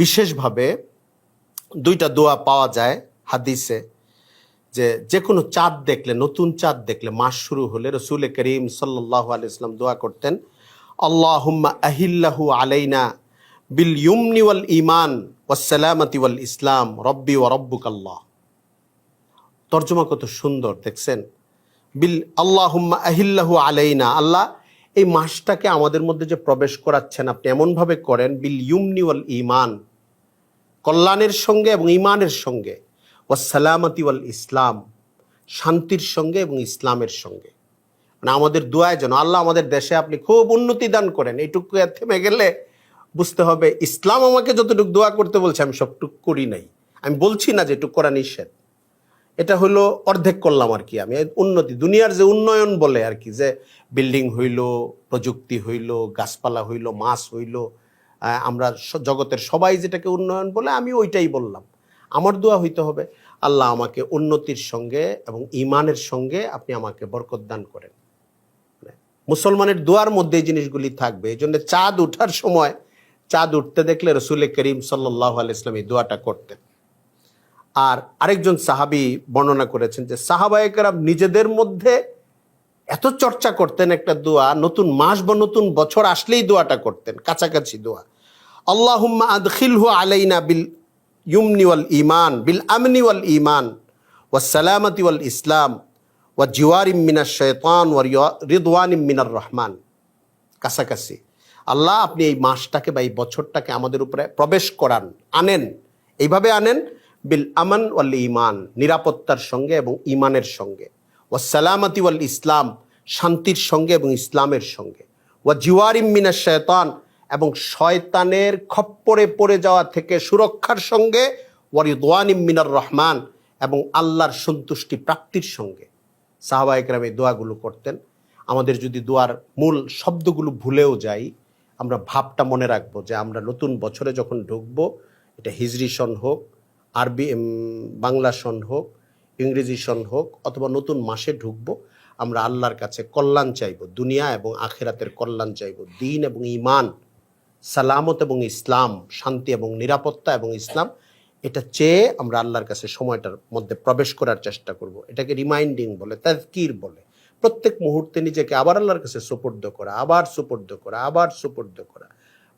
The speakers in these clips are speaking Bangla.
বিশেষভাবে দুইটা দোয়া পাওয়া যায় হাদিসে যে যে কোনো চাঁদ দেখলে, নতুন চাঁদ দেখলে মাস শুরু হলে রসুল করিম সাল্লাহ আলাইসলাম দোয়া করতেন, আল্লাহুম্মা আহিল্লাহু আলাইনা বিল ইউমনি ওয়াল ইমান ওয়াসালামতি ওয়াল ইসলাম, রব্বি ও রব্বুক আল্লাহ তর্জমা কত সুন্দর, দেখছেন? বিল আল্লাহুম্মা আহিল্লাহু আলাইনা, আল্লাহ এই মাসটাকে আমাদের মধ্যে যে প্রবেশ করাচ্ছেন আপনি এমনভাবে করেন, বিল ইউমনি ওয়াল ইমান কল্যাণের সঙ্গে এবং ইমানের সঙ্গে ওয়াসালামতি ওয়াল ইসলাম, শান্তির সঙ্গে এবং ইসলামের সঙ্গে। মানে আমাদের দোয়ায় যেন আল্লাহ আমাদের দেশে আপনি খুব উন্নতি দান করেন। এইটুকু থেমে গেলে বুঝতে হবে, ইসলাম আমাকে যতটুকু দোয়া করতে বলছে, আমি সবটুকু করি নাই। আমি বলছি না যে এটুকু করা নিষেধ। এটা হলো অর্ধেক করলাম আর কি আমি। উন্নতি, দুনিয়ার যে উন্নয়ন বলে আর কি, যে বিল্ডিং হইল, প্রযুক্তি হইল, গাছপালা হইল, মাছ হইল আমরা জগতের সবাই যেটাকে উন্নয়ন বলে আমি ওইটাই বললাম। আমার দোয়া হইতে হবে, আল্লাহ আমাকে উন্নতির সঙ্গে এবং ইমানের সঙ্গে আপনি আমাকে বরকত দান করেন। মানে মুসলমানের দোয়ার মধ্যে এই জিনিসগুলি থাকবে, এই জন্য চাঁদ উঠার সময়, চাঁদ উঠতে দেখলে রসুল করিম সাল্লাহ আলাইসলাম এই দোয়াটা করতেন। আর আরেকজন সাহাবি বর্ণনা করেছেন যে সাহাবায়কেরা নিজেদের মধ্যে এত চর্চা করতেন একটা দোয়া, নতুন মাস বা নতুন বছর আসলেই দোয়াটা করতেন, কাছাকাছি দোয়া। আল্লাহুম্মা আদখিলহু আলাইনা বিল ইউমনি ইমান বিল আমনি ইমান সালামতি ওয়াল ইসলাম, ওয়া জিওয়ারিম মিনার শৈতান ওয়া রিদওয়ানিম মিনার রহমান। কাছাকাছি। আল্লাহ আপনি এই মাসটাকে বা এই বছরটাকে আমাদের উপরে প্রবেশ করান, আনেন। এইভাবে আনেন বিল আমান ওয়াল ইমান নিরাপত্তার সঙ্গে এবং ইমানের সঙ্গে। ওয়া সালামতি ওয়াল ইসলাম, শান্তির সঙ্গে এবং ইসলামের সঙ্গে। ওয়া জিওয়ারিম মিনা শয়তান এবং শয়তানের খপ্পরে পড়ে যাওয়া থেকে সুরক্ষার সঙ্গে। ওয়ারিদওয়ানিম মিনার রহমান, এবং আল্লাহর সন্তুষ্টি প্রাপ্তির সঙ্গে। সাহাবা একরাম এই দোয়াগুলো করতেন। আমাদের যদি দোয়ার মূল শব্দগুলো ভুলেও যাই, আমরা ভাবটা মনে রাখব যে আমরা নতুন বছরে যখন ঢুকবো, এটা হিজরি সন হোক আরবি বাংলা সন হোক, ইংরেজি সন হোক, অথবা নতুন মাসে ঢুকবো, আমরা আল্লাহর কাছে কল্যাণ চাইব, দুনিয়া এবং আখেরাতের কল্যাণ চাইব, দিন এবং ইমান সালামত এবং ইসলাম, শান্তি এবং নিরাপত্তা এবং ইসলাম, এটা চেয়ে আমরা আল্লাহর কাছে সময়টার মধ্যে প্রবেশ করার চেষ্টা করব। এটাকে রিমাইন্ডিং বলে, তাজকির বলে। প্রত্যেক মুহূর্তে নিজেকে আবার আল্লাহর কাছে সুপর্দ করা, আবার সুপর্দ করা, আবার সুপর্দ করা।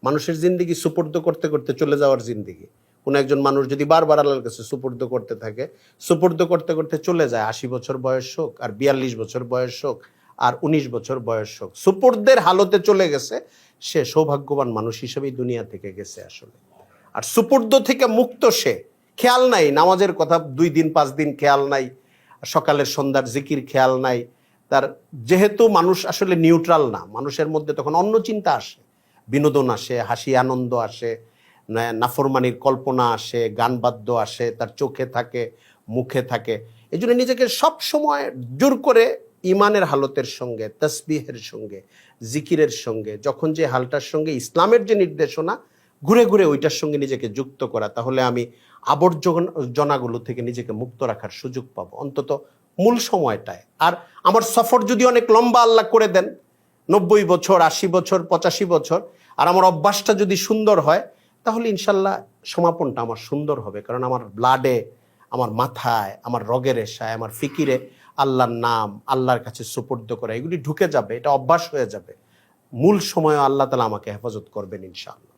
মানুষের জিন্দিগি সুপর্দ করতে করতে চলে যাওয়ার জিন্দিগি। কোনো একজন মানুষ যদি বারবার আল্লাহর কাছে সুপর্দ করতে থাকে, সুপর্দ করতে করতে চলে যায়, আশি বছর বয়স হোক, আর বিয়াল্লিশ বছর বয়স হোক, আর উনিশ বছর বয়স হোক, সুপর্দের হালতে চলে গেছে, সে সৌভাগ্যবান মানুষ হিসেবেই দুনিয়া থেকে গেছে আসলে। আর সুপর্দ থেকে মুক্ত সে, খেয়াল নাই, নামাজের কথা দুই দিন, পাঁচ দিন খেয়াল নাই, সকালের সন্ধ্যার জিকির খেয়াল নাই, তার যেহেতু মানুষ আসলে নিউট্রাল না, মানুষের মধ্যে তখন অন্য চিন্তা আসে, বিনোদন আসে, হাসি, আনন্দ আসে নাফরমানির কল্পনা আসে গান বাদ্য আসে, তার চোখে থাকে, মুখে থাকে। এই জন্য নিজেকে সবসময় জোর করে ইমানের হালতের সঙ্গে, তসবিহের সঙ্গে, জিকিরের সঙ্গে, যখন যে হালটার সঙ্গে, ইসলামের যে নির্দেশনা, ঘুরে ঘুরে ওইটার সঙ্গে নিজেকে যুক্ত করা, তাহলে আমি আবর্জনাগুলো থেকে নিজেকে মুক্ত রাখার সুযোগ পাবো। অন্তত মূল সময়টায়। আর আমার সফর যদি অনেক লম্বা আল্লাহ করে দেন, নব্বই বছর, আশি বছর, পঁচাশি বছর, আর আমার অভ্যাসটা যদি সুন্দর হয় তাহলে ইনশাল্লাহ সমাপনটা আমার সুন্দর হবে। কারণ আমার ব্লাডে আমার মাথায়, আমার রগের রেশায়, আমার ফিকিরে আল্লাহর নাম, আল্লাহর কাছে সুপর্দ করা, এগুলি ঢুকে যাবে, এটা অভ্যাস হয়ে যাবে। মূল সময় আল্লাহ তালা আমাকে হেফাজত করবেন ইনশাআল্লাহ